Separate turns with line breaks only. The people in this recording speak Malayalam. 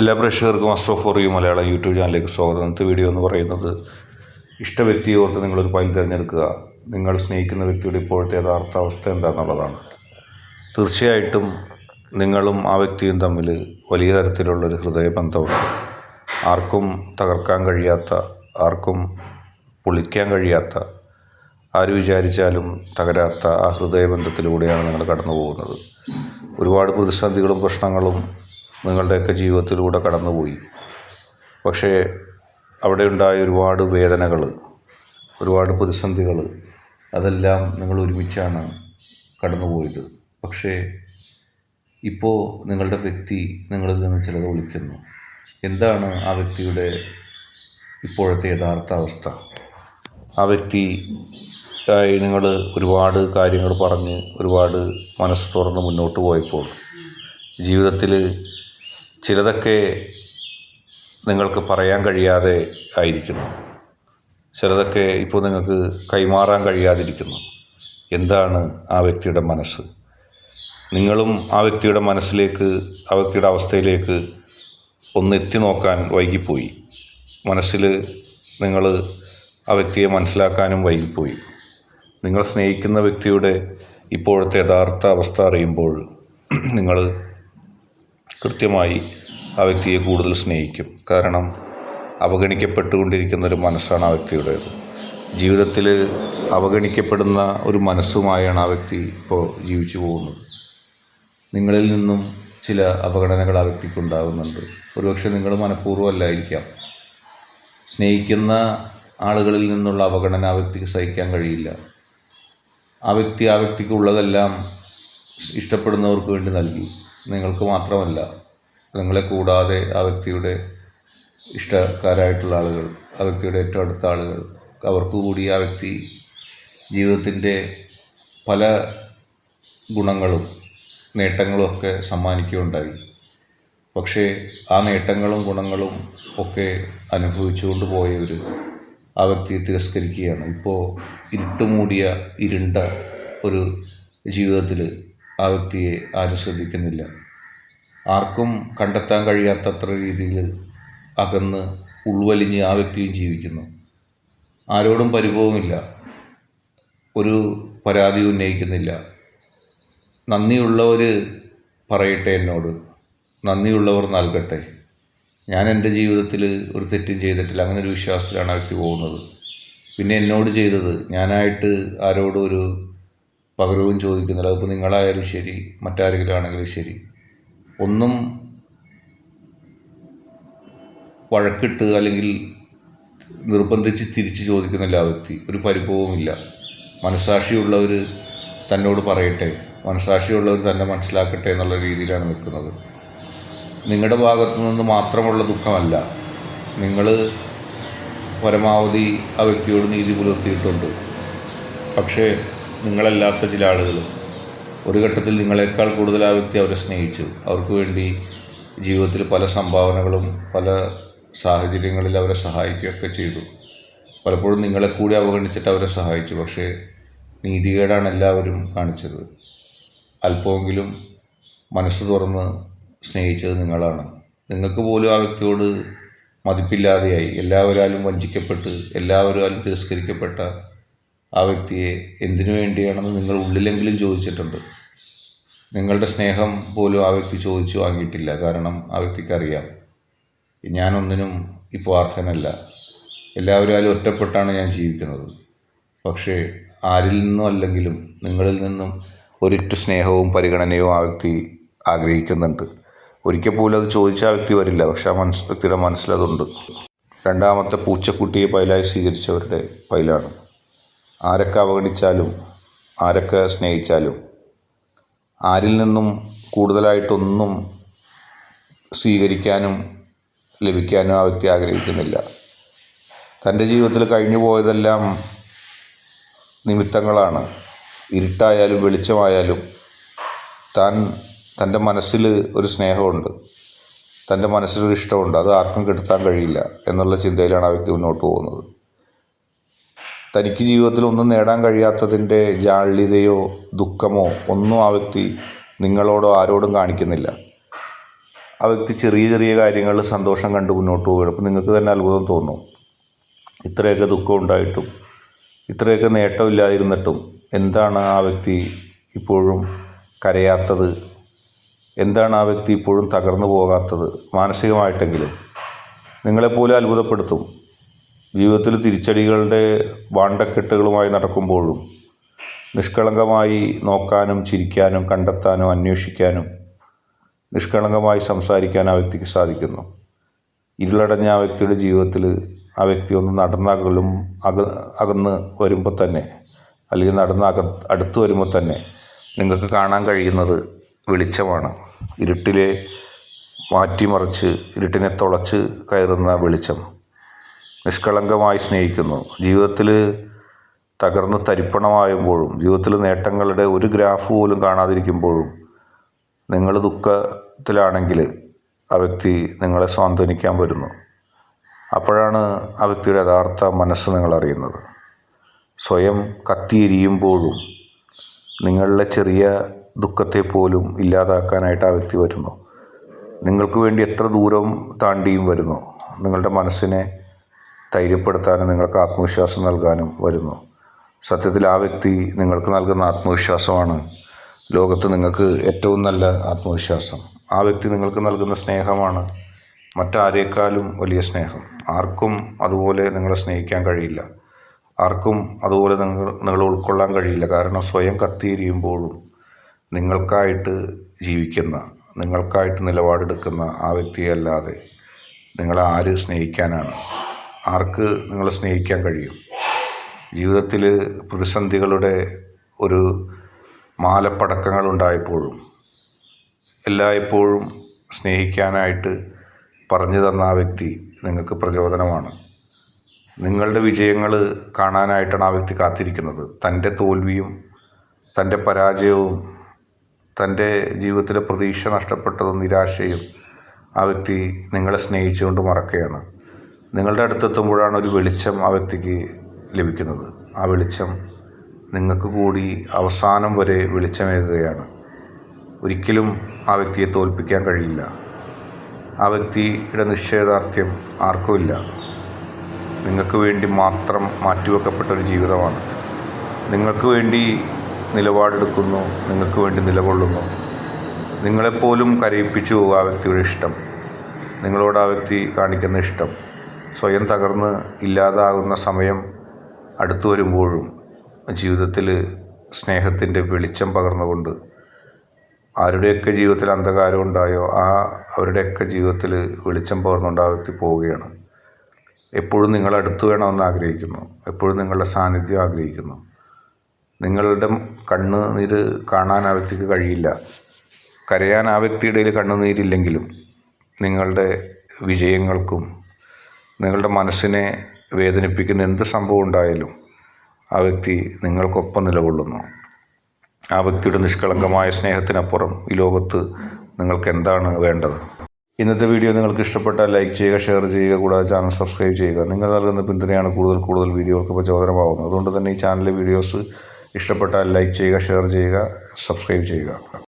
എല്ലാ പ്രേക്ഷകർക്കും Astro for you Malayalam YouTube ചാനലിലേക്ക് സ്വാഗതം. ഇന്നത്തെ വീഡിയോ എന്ന് പറയുന്നത് ഇഷ്ട വ്യക്തിയെ ഓർത്ത് നിങ്ങളൊരു ഫയൽ തിരഞ്ഞെടുക്കുക. നിങ്ങൾ സ്നേഹിക്കുന്ന വ്യക്തിയുടെ ഇപ്പോഴത്തെ യഥാർത്ഥ അവസ്ഥ എന്താണെന്നുള്ളതാണ്. തീർച്ചയായിട്ടും നിങ്ങളും ആ വ്യക്തിയും തമ്മിൽ വലിയ തരത്തിലുള്ളൊരു ഹൃദയബന്ധമുണ്ട് ആർക്കും തകർക്കാൻ കഴിയാത്ത ആർക്കും പൊളിക്കാൻ കഴിയാത്ത ആര് വിചാരിച്ചാലും തകരാത്ത ആ ഹൃദയബന്ധത്തിലൂടെയാണ് നിങ്ങൾ കടന്നു പോകുന്നത് ഒരുപാട് പ്രതിസന്ധികളും പ്രശ്നങ്ങളും നിങ്ങളുടെയൊക്കെ ജീവിതത്തിലൂടെ കടന്നുപോയി. പക്ഷേ അവിടെ ഉണ്ടായ ഒരുപാട് വേദനകൾ ഒരുപാട് പ്രതിസന്ധികൾ അതെല്ലാം നിങ്ങൾ ഒരുമിച്ചാണ് കടന്നുപോയത്. പക്ഷേ ഇപ്പോൾ നിങ്ങളുടെ വ്യക്തി നിങ്ങളിൽ നിന്ന് ചിലത് വിളിക്കുന്നു. എന്താണ് ആ വ്യക്തിയുടെ ഇപ്പോഴത്തെ യഥാർത്ഥ അവസ്ഥ? ആ വ്യക്തി ആയി നിങ്ങൾ ഒരുപാട് കാര്യങ്ങൾ പറഞ്ഞ് ഒരുപാട് മനസ്സ് തുറന്ന് മുന്നോട്ട് പോയപ്പോൾ ജീവിതത്തിൽ ചിലതൊക്കെ നിങ്ങൾക്ക് പറയാൻ കഴിയാതെ ആയിരിക്കുന്നു. ചിലതൊക്കെ ഇപ്പോൾ നിങ്ങൾക്ക് കൈമാറാൻ കഴിയാതിരിക്കുന്നു. എന്താണ് ആ വ്യക്തിയുടെ മനസ്സ്? നിങ്ങളും ആ വ്യക്തിയുടെ മനസ്സിലേക്ക് ആ വ്യക്തിയുടെ അവസ്ഥയിലേക്ക് ഒന്ന് എത്തി നോക്കാൻ വൈകിപ്പോയി. മനസ്സിൽ നിങ്ങൾ ആ വ്യക്തിയെ മനസ്സിലാക്കാനും വൈകിപ്പോയി. നിങ്ങൾ സ്നേഹിക്കുന്ന വ്യക്തിയുടെ ഇപ്പോഴത്തെ യഥാർത്ഥ അവസ്ഥ അറിയുമ്പോൾ നിങ്ങൾ കൃത്യമായി ആ വ്യക്തിയെ കൂടുതൽ സ്നേഹിക്കും. കാരണം അവഗണിക്കപ്പെട്ടുകൊണ്ടിരിക്കുന്ന ഒരു മനസ്സാണ് ആ വ്യക്തിയുടേത്. ജീവിതത്തിൽ അവഗണിക്കപ്പെടുന്ന ഒരു മനസ്സുമായാണ് ആ വ്യക്തി ഇപ്പോൾ ജീവിച്ചു പോകുന്നത്. നിങ്ങളിൽ നിന്നും ചില അവഗണനകൾ ആ വ്യക്തിക്ക് ഉണ്ടാകുന്നുണ്ട്. ഒരുപക്ഷെ നിങ്ങൾ മനഃപൂർവമല്ലായിരിക്കാം. സ്നേഹിക്കുന്ന ആളുകളിൽ നിന്നുള്ള അവഗണന ആ വ്യക്തിക്ക് സഹിക്കാൻ കഴിയില്ല. ആ വ്യക്തി ആ വ്യക്തിക്കുള്ളതെല്ലാം ഇഷ്ടപ്പെടുന്നവർക്ക് വേണ്ടി നൽകി. നിങ്ങൾക്ക് മാത്രമല്ല നിങ്ങളെ കൂടാതെ ആ വ്യക്തിയുടെ ഇഷ്ടക്കാരായിട്ടുള്ള ആളുകൾ ആ വ്യക്തിയുടെ ഏറ്റവും അടുത്ത ആളുകൾ അവർക്ക് കൂടി ആ വ്യക്തി ജീവിതത്തിന്റെ പല ഗുണങ്ങളും നേട്ടങ്ങളും ഒക്കെ സമ്മാനിക്കുകയുണ്ടായി. പക്ഷേ ആ നേട്ടങ്ങളും ഗുണങ്ങളും ഒക്കെ അനുഭവിച്ചുകൊണ്ട് പോയവർ ആ വ്യക്തിയെ തിരസ്കരിക്കുകയാണ്. ഇപ്പോൾ ഇരുട്ടുമൂടിയ ഇരുണ്ട ഒരു ജീവിതത്തിൽ ആ വ്യക്തിയെ ആരും ശ്രദ്ധിക്കുന്നില്ല. ആർക്കും കണ്ടെത്താൻ കഴിയാത്തത്ര രീതിയിൽ അകന്ന് ഉൾവലിഞ്ഞ് ആ വ്യക്തിയും ജീവിക്കുന്നു. ആരോടും പരിഭവമില്ല ഒരു പരാതി ഉന്നയിക്കുന്നില്ല. നന്ദിയുള്ളവർ പറയട്ടെ എന്നോട്. നന്ദിയുള്ളവർ നൽകട്ടെ. ഞാൻ എന്റെ ജീവിതത്തിൽ ഒരു തെറ്റും ചെയ്തിട്ടില്ല. അങ്ങനെ ഒരു വിശ്വാസത്തിലാണ് ആ വ്യക്തി പോകുന്നത്. പിന്നെ എന്നോട് ചെയ്തത് ഞാനായിട്ട് ആരോടും ഒരു പകരവും ചോദിക്കുന്നില്ല. അതിപ്പോൾ നിങ്ങളായാലും ശരി മറ്റാരെങ്കിലും ആണെങ്കിലും ശരി. ഒന്നും വഴക്കിട്ട് അല്ലെങ്കിൽ നിർബന്ധിച്ച് തിരിച്ച് ചോദിക്കുന്നില്ല ആ വ്യക്തി. ഒരു പരിഭവവുമില്ല. മനസാക്ഷിയുള്ളവർ തന്നോട് പറയട്ടെ. മനസാക്ഷിയുള്ളവർ തന്നെ മനസ്സിലാക്കട്ടെ എന്നുള്ള രീതിയിലാണ് നിൽക്കുന്നത്. നിങ്ങളുടെ ഭാഗത്തു നിന്ന് മാത്രമുള്ള ദുഃഖമല്ല നിങ്ങൾ പരമാവധി ആ വ്യക്തിയോട് നീതി പുലർത്തിയിട്ടുണ്ട്. പക്ഷേ നിങ്ങളല്ലാത്ത ചില ആളുകൾ ഒരു ഘട്ടത്തിൽ നിങ്ങളെക്കാൾ കൂടുതൽ ആ വ്യക്തി അവരെ സ്നേഹിച്ചു. അവർക്ക് വേണ്ടി ജീവിതത്തിൽ പല സംഭാവനകളും പല സാഹചര്യങ്ങളിൽ അവരെ സഹായിക്കുകയൊക്കെ ചെയ്തു. പലപ്പോഴും നിങ്ങളെ കൂടി അവഗണിച്ചിട്ട് അവരെ സഹായിച്ചു. പക്ഷേ നീതികേടാണ് എല്ലാവരും കാണിച്ചത്. അല്പമെങ്കിലും മനസ്സ് തുറന്ന് സ്നേഹിച്ചത് നിങ്ങളാണ്. നിങ്ങൾക്ക് പോലും ആ വ്യക്തിയോട് മതിപ്പില്ലാതെയായി. എല്ലാവരാലും വഞ്ചിക്കപ്പെട്ട് എല്ലാവരും തിരസ്കരിക്കപ്പെട്ട ആ വ്യക്തിയെ എന്തിനു വേണ്ടിയാണെന്ന് നിങ്ങൾ ഉള്ളിലെങ്കിലും ചോദിച്ചിട്ടുണ്ട്. നിങ്ങളുടെ സ്നേഹം പോലും ആ വ്യക്തി ചോദിച്ചു വാങ്ങിയിട്ടില്ല. കാരണം ആ വ്യക്തിക്കറിയാം ഞാനൊന്നിനും ഇപ്പോൾ അർഹനല്ല. എല്ലാവരും ഒറ്റപ്പെട്ടാണ് ഞാൻ ജീവിക്കുന്നത്. പക്ഷേ ആരിൽ നിന്നും അല്ലെങ്കിലും നിങ്ങളിൽ നിന്നും ഒരിറ്റ സ്നേഹവും പരിഗണനയും ആ വ്യക്തി ആഗ്രഹിക്കുന്നുണ്ട്. ഒരിക്കൽ പോലും അത് ചോദിച്ച ആ വ്യക്തി വരില്ല. പക്ഷെ ആ മനസ്സ് വ്യക്തിയുടെ മനസ്സിലതുണ്ട് രണ്ടാമത്തെ പൂച്ചക്കുട്ടിയെ പൈലായി സ്വീകരിച്ചവരുടെ പൈലാണ്. ആരൊക്കെ അവഗണിച്ചാലും ആരൊക്കെ സ്നേഹിച്ചാലും ആരിൽ നിന്നും കൂടുതലായിട്ടൊന്നും സ്വീകരിക്കാനും ലഭിക്കാനും ആ വ്യക്തി ആഗ്രഹിക്കുന്നില്ല. തന്റെ ജീവിതത്തിൽ കഴിഞ്ഞു പോയതെല്ലാം നിമിത്തങ്ങളാണ്. ഇരുട്ടായാലും വെളിച്ചമായാലും താൻ തന്റെ മനസ്സിൽ ഒരു സ്നേഹമുണ്ട്. തന്റെ മനസ്സിലൊരു ഇഷ്ടമുണ്ട്. അത് ആർക്കും കെടുത്താൻ കഴിയില്ല എന്നുള്ള ചിന്തയിലാണ് ആ വ്യക്തി മുന്നോട്ട് പോകുന്നത്. തനിക്ക് ജീവിതത്തിൽ ഒന്നും നേടാൻ കഴിയാത്തതിന്റെ ജാള്യതയോ ദുഃഖമോ ഒന്നും ആ വ്യക്തി നിങ്ങളോടോ ആരോടും കാണിക്കുന്നില്ല. ആ വ്യക്തി ചെറിയ ചെറിയ കാര്യങ്ങളിൽ സന്തോഷം കണ്ട് മുന്നോട്ട് പോവുകയാണ്. അപ്പോൾ നിങ്ങൾക്ക് തന്നെ അത്ഭുതം തോന്നും. ഇത്രയൊക്കെ ദുഃഖം ഉണ്ടായിട്ടും ഇത്രയൊക്കെ നേട്ടമില്ലായിരുന്നിട്ടും എന്താണ് ആ വ്യക്തി ഇപ്പോഴും കരയാത്തത്? എന്താണ് ആ വ്യക്തി ഇപ്പോഴും തകർന്നു പോകാത്തത്? മാനസികമായിട്ടെങ്കിലും നിങ്ങളെപ്പോലെ അത്ഭുതപ്പെടുത്തും. ജീവിതത്തിൽ തിരിച്ചടികളുടെ വാണ്ടക്കെട്ടുകളുമായി നടക്കുമ്പോഴും നിഷ്കളങ്കമായി നോക്കാനും ചിരിക്കാനും കണ്ടെത്താനും അന്വേഷിക്കാനും നിഷ്കളങ്കമായി സംസാരിക്കാൻ ആ വ്യക്തിക്ക് സാധിക്കുന്നു. ഇരുളടഞ്ഞ ആ വ്യക്തിയുടെ ജീവിതത്തിൽ ആ വ്യക്തി ഒന്ന് നടന്നകലും അക അകന്ന് വരുമ്പോൾ തന്നെ അല്ലെങ്കിൽ നടന്ന് അക അടുത്ത് വരുമ്പോൾ തന്നെ നിങ്ങൾക്ക് കാണാൻ കഴിയുന്നത് വെളിച്ചമാണ്. ഇരുട്ടിലെ മാറ്റിമറിച്ച് ഇരുട്ടിനെ തുളച്ച് കയറുന്ന വെളിച്ചം. നിഷ്കളങ്കമായി സ്നേഹിക്കുന്നു. ജീവിതത്തിൽ തകർന്ന് തരിപ്പണമാകുമ്പോഴും ജീവിതത്തിൽ നേട്ടങ്ങളുടെ ഒരു ഗ്രാഫ് പോലും കാണാതിരിക്കുമ്പോഴും നിങ്ങൾ ദുഃഖത്തിലാണെങ്കിൽ ആ വ്യക്തി നിങ്ങളെ സ്വാന്തനിക്കാൻ വരുന്നു. അപ്പോഴാണ് ആ വ്യക്തിയുടെ യഥാർത്ഥ മനസ്സ് നിങ്ങൾ അറിയുന്നത്. സ്വയം കത്തിയെരിയുമ്പോഴും നിങ്ങളുടെ ചെറിയ ദുഃഖത്തെ പോലും ഇല്ലാതാക്കാനായിട്ട് ആ വ്യക്തി വരുന്നു. നിങ്ങൾക്ക് വേണ്ടി എത്ര ദൂരം താണ്ടിയും വരുന്നു. നിങ്ങളുടെ മനസ്സിനെ ധൈര്യപ്പെടുത്താനും നിങ്ങൾക്ക് ആത്മവിശ്വാസം നൽകാനും വരുന്നു. സത്യത്തിൽ ആ വ്യക്തി നിങ്ങൾക്ക് നൽകുന്ന ആത്മവിശ്വാസമാണ്. ലോകത്ത് നിങ്ങൾക്ക് ഏറ്റവും നല്ല ആത്മവിശ്വാസം. ആ വ്യക്തി നിങ്ങൾക്ക് നൽകുന്ന സ്നേഹമാണ്. മറ്റാരേക്കാളും വലിയ സ്നേഹം. ആർക്കും അതുപോലെ നിങ്ങളെ സ്നേഹിക്കാൻ കഴിയില്ല. ആർക്കും അതുപോലെ നിങ്ങൾ നിങ്ങൾ ഉൾക്കൊള്ളാൻ കഴിയില്ല. കാരണം സ്വയം കത്തിയിരിയുമ്പോഴും നിങ്ങൾക്കായിട്ട് ജീവിക്കുന്ന നിങ്ങൾക്കായിട്ട് നിലപാടെടുക്കുന്ന ആ വ്യക്തിയല്ലാതെ നിങ്ങളെ ആര് സ്നേഹിക്കാനാണ്? ആർക്ക് നിങ്ങളെ സ്നേഹിക്കാൻ കഴിയും? ജീവിതത്തിൽ പ്രതിസന്ധികളുടെ ഒരു മാലപ്പടക്കങ്ങൾ ഉണ്ടായപ്പോഴും എല്ലായ്പ്പോഴും സ്നേഹിക്കാനായിട്ട് പറഞ്ഞു തന്ന ആ വ്യക്തി നിങ്ങൾക്ക് പ്രചോദനമാണ്. നിങ്ങളുടെ വിജയങ്ങൾ കാണാനായിട്ടാണ് ആ വ്യക്തി കാത്തിരിക്കുന്നത്. തന്റെ തോൽവിയും തന്റെ പരാജയവും തന്റെ ജീവിതത്തിലെ പ്രതീക്ഷ നഷ്ടപ്പെട്ടതും നിരാശയും ആ വ്യക്തി നിങ്ങളെ സ്നേഹിച്ചുകൊണ്ട് മറക്കുകയാണ്. നിങ്ങളുടെ അടുത്തെത്തുമ്പോഴാണ് ഒരു വെളിച്ചം ആ വ്യക്തിക്ക് ലഭിക്കുന്നത്. ആ വെളിച്ചം നിങ്ങൾക്ക് കൂടി അവസാനം വരെ വെളിച്ചമേകുകയാണ്. ഒരിക്കലും ആ വ്യക്തിയെ തോൽപ്പിക്കാൻ കഴിയില്ല. ആ വ്യക്തിയുടെ നിശ്ചയദാർഢ്യം ആർക്കുമില്ല നിങ്ങൾക്ക് വേണ്ടി മാത്രം മാറ്റിവെക്കപ്പെട്ട ഒരു ജീവിതമാണ്. നിങ്ങൾക്ക് വേണ്ടി നിലപാടെടുക്കുന്നു നിങ്ങൾക്ക് വേണ്ടി നിലകൊള്ളുന്നു. നിങ്ങളെപ്പോലും കരയിപ്പിച്ചു ആ വ്യക്തിയുടെ ഇഷ്ടം. നിങ്ങളോട് ആ വ്യക്തി കാണിക്കുന്ന ഇഷ്ടം. സ്വയം തകർന്ന് ഇല്ലാതാകുന്ന സമയം അടുത്തു വരുമ്പോഴും ജീവിതത്തിൽ സ്നേഹത്തിന്റെ വെളിച്ചം പകർന്നുകൊണ്ട് ആരുടെയൊക്കെ ജീവിതത്തിൽ അന്ധകാരം ഉണ്ടായോ ആ അവരുടെയൊക്കെ ജീവിതത്തിൽ വെളിച്ചം പകർന്നുണ്ടാകത്തി പോവുകയാണ്. എപ്പോഴും നിങ്ങൾ അടുത്തു വേണമെന്ന് ആഗ്രഹിക്കുന്നു. എപ്പോഴും നിങ്ങളുടെ സാന്നിധ്യം ആഗ്രഹിക്കുന്നു. നിങ്ങളുടെ കണ്ണ് നീര് കാണാൻ ആ വ്യക്തിക്ക് കഴിയില്ല. കരയാൻ ആ വ്യക്തിയുടെ കണ്ണുനീരില്ലെങ്കിലും നിങ്ങളുടെ വിജയങ്ങൾക്കും നിങ്ങളുടെ മനസ്സിനെ വേദനിപ്പിക്കുന്ന എന്ത് സംഭവം ഉണ്ടായാലും ആ വ്യക്തി നിങ്ങൾക്കൊപ്പം നിലകൊള്ളുന്നു. ആ വ്യക്തിയുടെ നിഷ്കളങ്കമായ സ്നേഹത്തിനപ്പുറം ഈ ലോകത്ത് നിങ്ങൾക്ക് എന്താണ് വേണ്ടത്? ഇന്നത്തെ വീഡിയോ നിങ്ങൾക്ക് ഇഷ്ടപ്പെട്ടാൽ ലൈക്ക് ചെയ്യുക ഷെയർ ചെയ്യുക കൂടാതെ ചാനൽ സബ്സ്ക്രൈബ് ചെയ്യുക. നിങ്ങൾ നൽകുന്ന പിന്തുണയാണ് കൂടുതൽ കൂടുതൽ വീഡിയോകൾക്ക് പ്രചോദനമാകുന്നത് അതുകൊണ്ട് തന്നെ ഈ ചാനലിലെ വീഡിയോസ് ഇഷ്ടപ്പെട്ടാൽ ലൈക്ക് ചെയ്യുക ഷെയർ ചെയ്യുക സബ്സ്ക്രൈബ് ചെയ്യുക.